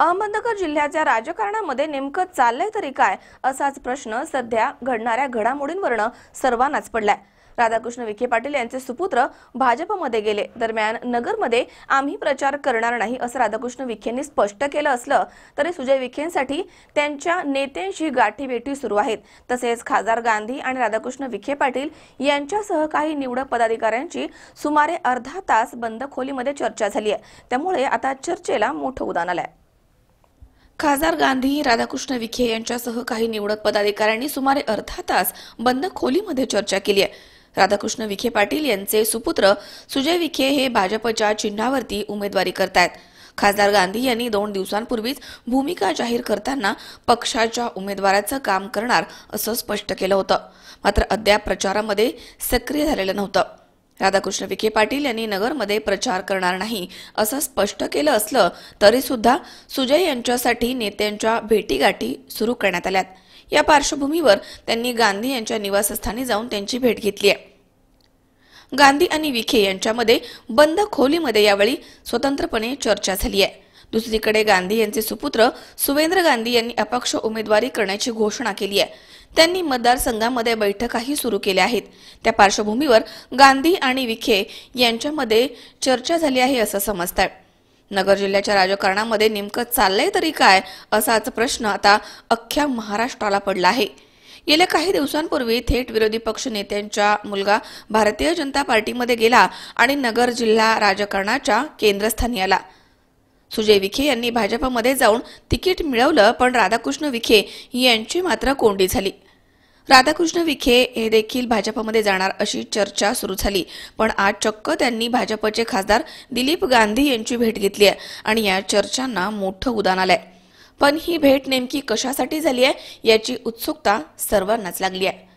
अहमदनगर जिल्ह्याच्या राजकारणामध्ये नेमकं चाललंय तरी काय असाच प्रश्न सध्या घडणाऱ्या घडामोडींवरनं सर्वांनाच पडलाय. राधाकृष्ण विखे पाटील यांचे सुपुत्र भाजपमध्ये गेले. दरम्यान नगरमध्ये आम्ही प्रचार करणार नाही असं राधाकृष्ण विखेंनी स्पष्ट केलं असलं तरी सुजय विखेंसाठी त्यांच्या नेत्यांशी गाठीभेटी सुरू आहेत. तसेच खासदार गांधी आणि राधाकृष्ण विखे पाटील यांच्यासह काही निवडक पदाधिकाऱ्यांची सुमारे अर्धा तास बंद खोलीमध्ये चर्चा झाली आहे त्यामुळे आता चर्चेला मोठं उदान आलंय. खासदार गांधी राधाकृष्ण विखे यांच्यासह काही निवडक पदाधिकाऱ्यांनी सुमारे अर्धा तास बंद खोलीमध्ये चर्चा केली आहे. राधाकृष्ण विखे पाटील यांचे सुपुत्र सुजय विखे हे भाजपच्या चिन्हावरती उमेदवारी करतायत. खासदार गांधी यांनी दोन दिवसांपूर्वीच भूमिका जाहीर करताना पक्षाच्या उमेदवाराचं काम करणार असं स्पष्ट केलं होतं. मात्र अद्याप प्रचारामध्ये सक्रिय झालेलं नव्हतं. राधाकृष्ण विखे पाटील यांनी नगरमध्ये प्रचार करणार नाही असं स्पष्ट केलं असलं तरी सुद्धा सुजय यांच्यासाठी नेत्यांच्या भेटीगाठी सुरू करण्यात आल्यात. या पार्श्वभूमीवर त्यांनी गांधी यांच्या निवासस्थानी जाऊन त्यांची भेट घेतली आहे. गांधी आणि विखे यांच्यामध्ये बंद खोलीमध्ये यावेळी स्वतंत्रपणे चर्चा झाली आहे. दुसरीकडे गांधी यांचे सुपुत्र सुवेंद्र गांधी यांनी अपक्ष उमेदवारी करण्याची घोषणा केली आहे. त्यांनी मतदारसंघामध्ये बैठकाही सुरू केल्या आहेत. त्या पार्श्वभूमीवर गांधी आणि विखे यांच्यामध्ये चर्चा झाली आहे असं समजतंय. नगर जिल्ह्याच्या राजकारणामध्ये नेमकं चाललंय तरी काय असाच प्रश्न आता अख्ख्या महाराष्ट्राला पडला आहे. गेल्या काही दिवसांपूर्वी थेट विरोधी पक्ष नेत्यांचा मुलगा भारतीय जनता पार्टीमध्ये गेला आणि नगर जिल्हा राजकारणाच्या केंद्रस्थानी आला. सुजय विखे यांनी भाजपमध्ये जाऊन तिकीट मिळवलं पण राधाकृष्ण विखे यांची मात्र कोंडी झाली. राधाकृष्ण विखे हे देखील भाजपमध्ये जाणार अशी चर्चा सुरू झाली पण आज चक्क त्यांनी भाजपचे खासदार दिलीप गांधी यांची भेट घेतली आहे आणि या चर्चांना मोठं उदान आलंय. पण ही भेट नेमकी कशासाठी झाली आहे याची उत्सुकता सर्वांनाच लागली आहे.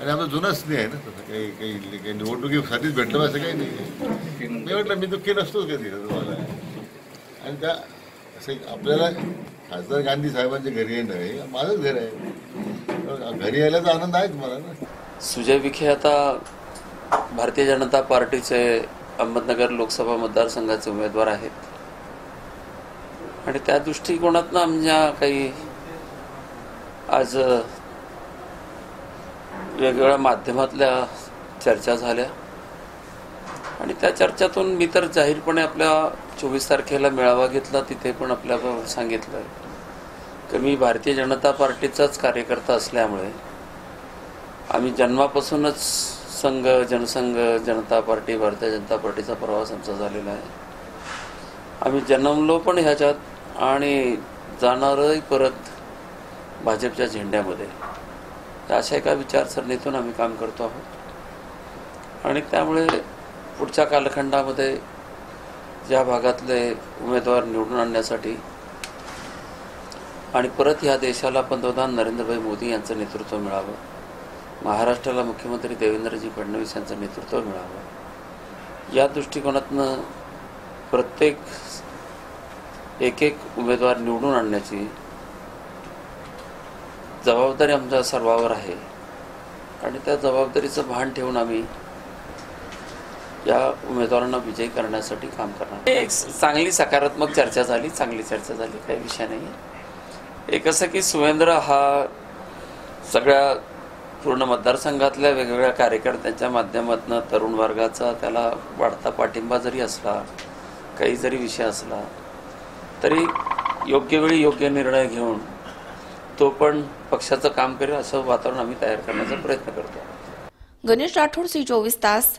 आणि आमचं जुनंच नाही आहे ना काही काही काही निवडणुकीसाठीच भेटलं असं काही नाही. मी म्हटलं मी दुःखी नसतोच कधी तुम्हाला. आणि त्या असं आपल्याला खासदार गांधी साहेबांच्या घरी येणं हे माझंच घर आहे. घरी यायला आनंद आहे तुम्हाला ना? सुजय विखे आता भारतीय जनता पार्टीचे अहमदनगर लोकसभा मतदारसंघाचे उमेदवार आहेत. आणि त्या दृष्टिकोनातनं आमच्या काही आज वेगवेगळ्या माध्यमातल्या चर्चा झाल्या. आणि त्या चर्चातून मी तर जाहीरपणे आपल्या चोवीस तारखेला मेळावा घेतला तिथे पण आपल्या सांगितलं. की मी भारतीय जनता पार्टीचाच कार्यकर्ता असल्यामुळे आम्ही जन्मापासूनच संघ जनसंघ जनता पार्टी भारतीय जनता पार्टीचा प्रवास आमचा झालेला आहे. आम्ही जन्मलो पण ह्याच्यात आणि जाणारही परत भाजपच्या झेंड्यामध्ये. अशा एका विचारसरणीतून आम्ही काम करतो आहोत. आणि त्यामुळे पुढच्या कालखंडामध्ये ज्या भागातले उमेदवार निवडून आणण्यासाठी आणि परत ह्या देशाला पंतप्रधान नरेंद्रभाई मोदी यांचं नेतृत्व मिळावं महाराष्ट्राला मुख्यमंत्री देवेंद्रजी फडणवीस यांचं नेतृत्व मिळावं या दृष्टिकोनातनं प्रत्येक एक एक उमेदवार निवडून आणण्याची जबाबदारी आमच्या सर्वावर आहे. आणि त्या जबाबदारीचं भान ठेवून आम्ही या उमेदवारांना विजयी करण्यासाठी काम करणार. एक चांगली सकारात्मक चर्चा झाली चांगली चर्चा झाली काही विषय नाही एक असं की सुवेंद्र हा सगळ्या पूर्ण मतदारसंघातल्या वेगवेगळ्या कार्यकर्त्यांच्या माध्यमातून तरुण वर्गाचा त्याला वाढता पाठिंबा जरी असला काही जरी विषय असला तरी योग्य वेळी योग्य निर्णय घेऊन तो पण पक्षाचं काम करेल असं वातावरण आम्ही तयार करण्याचा प्रयत्न करतो. गणेश राठोड सी चोवीस तास.